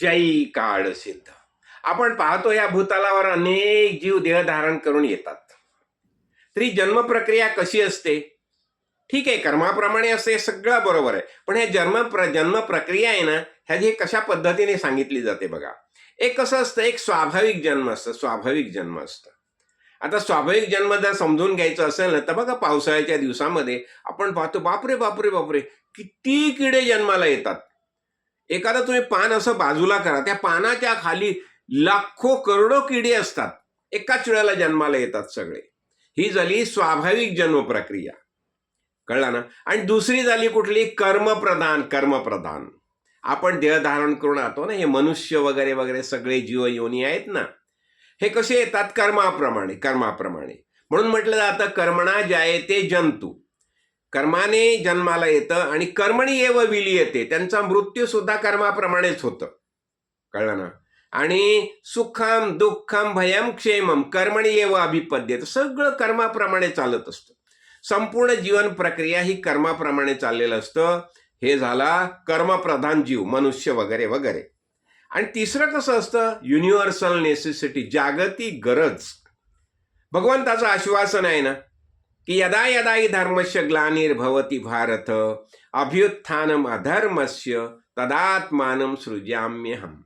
जय काळ सिद्ध. आपण पाहतो या भूतालावर अनेक जीव देह धारण करून येतात. तरी जन्म प्रक्रिया कशी असते? ठीक आहे कर्माप्रमाणे असते हे सगळं बरोबर आहे. पण हे जन्म प्र जन्म प्रक्रिया आहे ना ह्याची कशा पद्धतीने सांगितली जाते बघा. एक कसं असतं एक स्वाभाविक जन्म असतं स्वाभाविक जन्म असतं. आता स्वाभाविक जन्म जर समजून घ्यायचं असेल ना तर बघा पावसाळ्याच्या दिवसामध्ये आपण पाहतो बापरे बापरे बापरे किती किडे जन्माला येतात. एखादं तुम्ही पान असं बाजूला करा त्या पानाच्या खाली लाखो करोडो किडे असतात. एकाच वेळेला जन्माला येतात सगळे. ही झाली स्वाभाविक जन्म प्रक्रिया कळला ना? आणि दुसरी झाली कुठली? कर्मप्रधान कर्मप्रधान. आपण देह धारण करून राहतो ना हे मनुष्य वगैरे वगैरे सगळे जीव योनी आहेत ना. हे कसे येतात? कर्माप्रमाणे कर्माप्रमाणे. म्हणून म्हटलं जातं कर्मणा जायते जंतू. कर्माने जन्माला येतं आणि कर्मणी एव विली येते. त्यांचा मृत्यू सुद्धा कर्माप्रमाणेच होतं. कळलं ना? आणि सुखम दुःखम भयम क्षेमम कर्मणी एव अभिपद्यत सगळं कर्माप्रमाणे चालत असतं. संपूर्ण जीवन प्रक्रिया ही कर्माप्रमाणे चाललेलं असतं. हे झाला कर्मप्रधान जीव मनुष्य वगैरे वगैरे. आणि तिसरं कसं असतं? युनिव्हर्सल नेसेसिटी जागतिक गरज. भगवंताचं आश्वासन आहे ना? की यदा यदा हि धर्मस्य ग्लानिर्भवती भारत अभ्युत्थानम अधर्मस्य तदात्मानं सृजाम्यहम।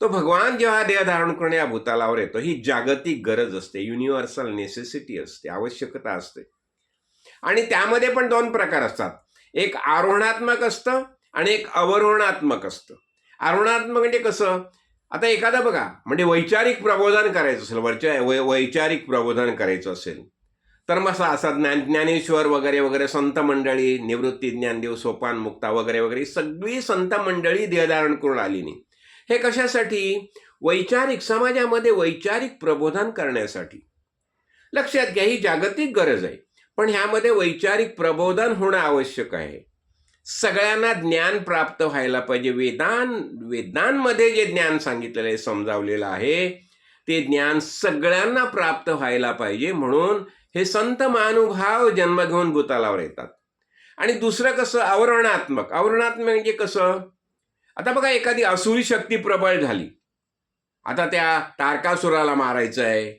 तो भगवान जेव्हा देह धारण करणे या भूतालावर येतो ही जागतिक गरज असते युनिव्हर्सल नेसेसिटी असते आवश्यकता असते. आणि त्यामध्ये पण दोन प्रकार असतात. एक आरोहणात्मक असतं आणि एक अवरोहणात्मक असतं. आरोहणात्मक म्हणजे कसं? आता एखादं बघा म्हणजे वैचारिक प्रबोधन करायचं असेल वरच्या वै वैचारिक प्रबोधन करायचं असेल तर मग असं असं ज्ञान ज्ञानेश्वर वगैरे वगैरे संत मंडळी निवृत्ती ज्ञानदेव सोपान मुक्ता वगैरे वगैरे सगळी संत मंडळी देहधारण करून आली नाही. हे कशासाठी? वैचारिक समाजामध्ये वैचारिक प्रबोधन करण्यासाठी. लक्षात घ्या ही जागतिक गरज आहे. पण ह्यामध्ये वैचारिक प्रबोधन होणं आवश्यक आहे. सगळ्यांना ज्ञान प्राप्त व्हायला पाहिजे. वेदान वेदांमध्ये जे ज्ञान सांगितलेलं आहे समजावलेलं आहे ते ज्ञान सगळ्यांना प्राप्त व्हायला पाहिजे. म्हणून हे संत महानुभाव जन्म घेऊन भूतालावर येतात. आणि दुसरं कसं? आवरणात्मक. आवरणात्मक म्हणजे कसं? आता बघा एखादी असुरी शक्ती प्रबळ झाली. आता त्या तारकासुराला मारायचं आहे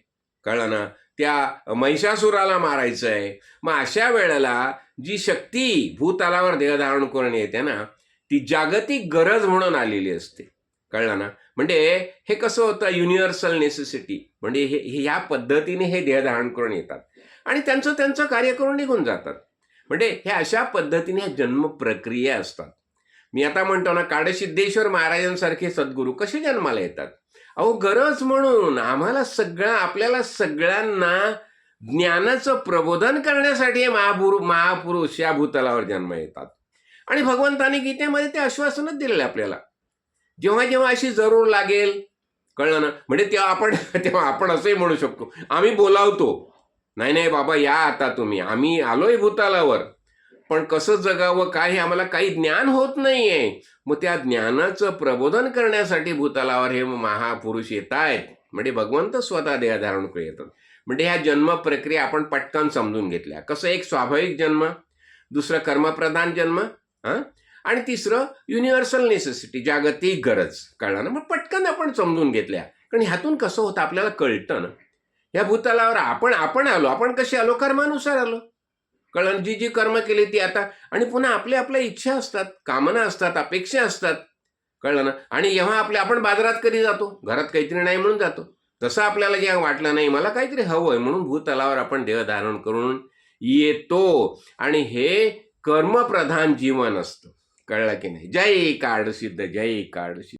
कळलं ना? त्या महिषासुराला मारायचं आहे मग अशा वेळेला जी शक्ती भूतालावर देहधारण करून येते ना ती जागतिक गरज म्हणून आलेली असते. कळलं ना? म्हणजे हे कसं होतं? युनिव्हर्सल नेसेसिटी म्हणजे हे ह्या पद्धतीने हे देहधारण करून येतात. आणि त्यांचं त्यांचं कार्य करून निघून जातात. म्हणजे हे अशा पद्धतीने ह्या जन्म प्रक्रिया असतात. मी आता म्हणतो ना काडसिद्धेश्वर महाराजांसारखे सद्गुरू कसे जन्माला येतात? अहो गरज म्हणून आम्हाला सगळं आपल्याला सगळ्यांना ज्ञानाचं प्रबोधन करण्यासाठी महापुरु महापुरुष या भूतलावर जन्म येतात. आणि भगवंताने गीतेमध्ये ते आश्वासनच दिलेलं आपल्याला. जेव्हा जेव्हा अशी जरूर लागेल कळलं ना? म्हणजे तेव्हा आपण तेव्हा आपण असंही म्हणू शकतो. आम्ही बोलावतो. नाही नाही बाबा या आता तुम्ही. आम्ही आलोय भूतालावर. पण कसं जगावं काय हे आम्हाला काही ज्ञान होत नाहीये. मग त्या ज्ञानाचं प्रबोधन करण्यासाठी भूतालावर हे महापुरुष येत आहेत म्हणजे भगवंत स्वतः देह धारण करून येतात म्हणजे ह्या जन्म प्रक्रिया आपण पटकन समजून घेतल्या. कसं एक स्वाभाविक जन्म दुसरं कर्मप्रधान जन्म हां? आणि तिसरं युनिव्हर्सल नेसेसिटी जागतिक गरज. कळणार ना? मग पटकन आपण समजून घेतल्या. कारण ह्यातून कसं होतं आपल्याला कळतं ना? ह्या भूतलावर आपण आपण आलो. आपण कसे आलो? कर्मानुसार आलो. कळलं जी जी कर्म केली ती आता आणि पुन्हा आपल्या आपल्या इच्छा असतात कामना असतात अपेक्षा असतात. कळलं ना? आणि जेव्हा आपल्या आपण बाजारात कधी जातो? घरात काहीतरी नाही म्हणून जातो. तसं आपल्याला जेव्हा वाटलं नाही मला काहीतरी हवं आहे म्हणून भूतलावर आपण देह धारण करून येतो. आणि हे कर्मप्रधान जीवन असतं. कळलं की नाही? जय काळ सिद्ध जय काळ सिद्ध